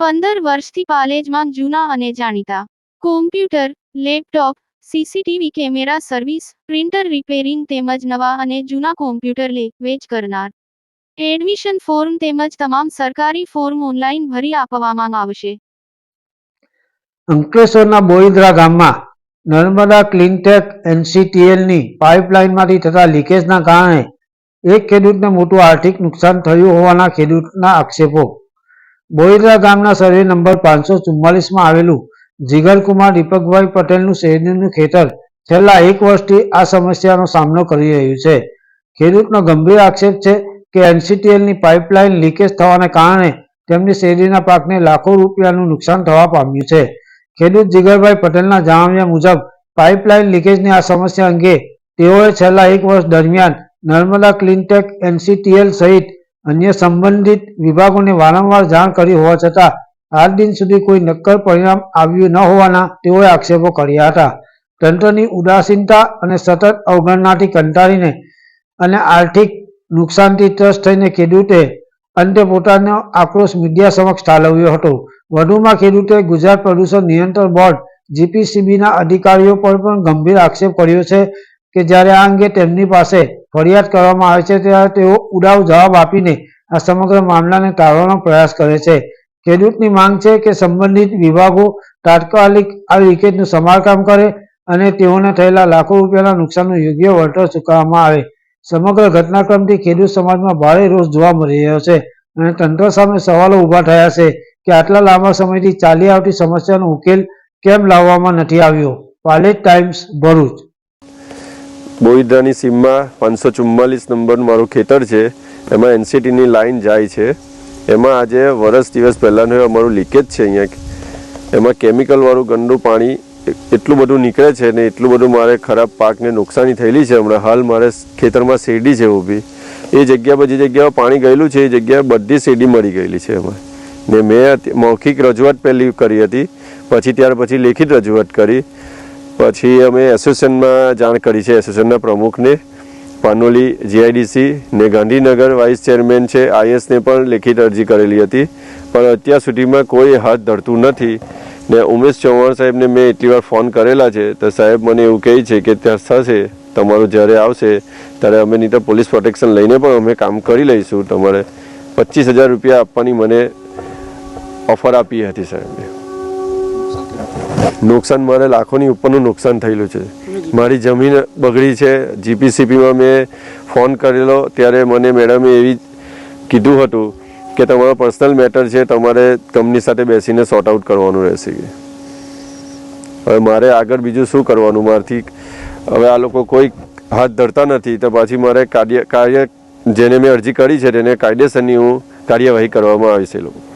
પંદર વર્ષથી પાલેજમાં જૂના અને જાણીતા. Computer laptop CCTV camera service printer repairing તેમજ નવા અને જૂના કોમ્પ્યુટર લે, વેચ કરનાર. એડમિશન ફોર્મ તેમજ તમામ સરકારી ફોર્મ ઓનલાઈન ભરી આપવામાં આવશે. અંકલેશ્વરના બોઈદ્રા ગામમાં નર્મદા ક્લીનટેક એનસીટીએલની પાઇપલાઇનમાંથી થતા લીકેજના કારણે એક ખેડૂતને મોટું આર્થિક નુકસાન થયું હોવાના ખેડૂતના આક્ષેપો. બોઈદરા ગામના સર્વે નંબર પાંચસો ચુમ્માલીસમાં આવેલું જીગરકુમાર દીપકભાઈ પટેલનું શેરડીનું ખેતર છેલ્લા એક વર્ષથી આ સમસ્યાનો સામનો કરી રહ્યું છે. ખેડૂતનો ગંભીર આક્ષેપ છે કે એનસીટીએલની પાઇપલાઇન લીકેજ થવાને કારણે તેમની શેરડીના પાકને લાખો રૂપિયાનું નુકસાન થવા પામ્યું છે. ખેડૂત જીગરભાઈ પટેલના જણાવ્યા મુજબ, પાઇપલાઇન લીકેજની આ સમસ્યા અંગે તેઓએ છેલ્લા એક વર્ષ દરમિયાન નર્મદા ક્લીનટેક એનસીટીએલ સહિત અન્ય સંબંધિત વિભાગોને વારંવાર જાણ કરી હોવા છતાં, આજ દિન સુધી કોઈ નક્કર પરિણામ આવ્યું ન હોવાના તેઓએ આક્ષેપો કર્યા હતા. તંત્રની ઉદાસીનતા અને સતત અવગણનાથી કંટાળીને અને આર્થિક નુકસાનથી ત્રસ્ત થઈને ખેડૂતે અંતે પોતાનો આક્રોશ મીડિયા સમક્ષ ઠાલવ્યો હતો. વધુમાં ખેડૂતે ગુજરાત પ્રદૂષણ નિયંત્રણ બોર્ડ, જીપીસીબીના અધિકારીઓ પર પણ ગંભીર આક્ષેપ કર્યો છે કે જ્યારે આ અંગે તેમની પાસે ફરિયાદ કરવામાં આવે છે ત્યારે તેઓ ઉડાવ જવાબ આપીને આ સમગ્ર મામલાને ટાળવાનો પ્રયાસ કરે છે. ખેડૂતની માંગ છે કે સંબંધિત વિભાગો તાત્કાલિક આ વિકેટનું સમારકામ કરે અને તેઓને થયેલા લાખો રૂપિયાના નુકસાનનું યોગ્ય વળતર ચૂકવવામાં આવે. સમગ્ર ઘટનાક્રમથી ખેડૂત સમાજમાં ભારે રોષ જોવા મળી રહ્યો છે અને તંત્ર સામે સવાલો ઊભા થયા છે કે આટલા લાંબા સમયથી ચાલી આવતી સમસ્યાનો ઉકેલ કેમ લાવવામાં નથી આવ્યો? પાલેજ ટાઈમ્સ, ભરૂચ. બોઈદરાની સીમમાં પાંચસો ચુમ્માલીસ નંબર મારું ખેતર છે. એમાં એનસીટીની લાઇન જાય છે. એમાં આજે વરસ દિવસ પહેલાંનું અમારું લીકેજ છે અહીંયા. એમાં કેમિકલવાળું ગંદુ પાણી એટલું બધું નીકળે છે ને એટલું બધું મારે ખરાબ પાકને નુકસાની થયેલી છે. હમણાં હાલ મારે ખેતરમાં શેરડી છે ઊભી. એ જગ્યા પર જે પાણી ગયેલું છે, એ જગ્યાએ બધી શેરડી મળી ગયેલી છે એમાં. ને મેં મૌખિક રજૂઆત પહેલી કરી હતી. પછી ત્યાર પછી લેખિત રજૂઆત કરી. પછી અમે એસોસિએશનમાં જાણ કરી છે, એસોસિએશનના પ્રમુખને. પાનોલી જીઆઈડીસી ને ગાંધીનગર વાઇસ ચેરમેન છે આઈએસને પણ લેખિત અરજી કરેલી હતી. પણ અત્યાર સુધીમાં કોઈ હાથ ધરતું નથી. ને ઉમેશ ચૌહાણ સાહેબને મેં એટલી વાર ફોન કરેલા છે, તો સાહેબ મને એવું કહે છે કે ત્યાં થશે, તમારું જ્યારે આવશે, ત્યારે અમે નહીં તો પોલીસ પ્રોટેક્શન લઈને પણ અમે કામ કરી લઈશું. તમારે પચીસ હજાર રૂપિયા આપવાની મને ઓફર આપી હતી સાહેબે. નુકસાન મારે લાખોની ઉપરનું નુકસાન થયેલું છે. મારી જમીન બગડી છે. જીપીસીપીમાં મેં ફોન કરેલો, ત્યારે મને મેડમે એવી કીધું હતું કે તમારો પર્સનલ મેટર છે, તમારે કંપની સાથે બેસીને સોર્ટ આઉટ કરવાનું રહેશે. હવે મારે આગળ બીજું શું કરવાનું? મારથી હવે આ લોકો કોઈ હાથ ધરતા નથી, તો પાછી મારે કાર્ય કાર્ય જેને મેં અરજી કરી છે, તેને કાયદેસરની હું કાર્યવાહી કરવામાં આવી છે લોકો.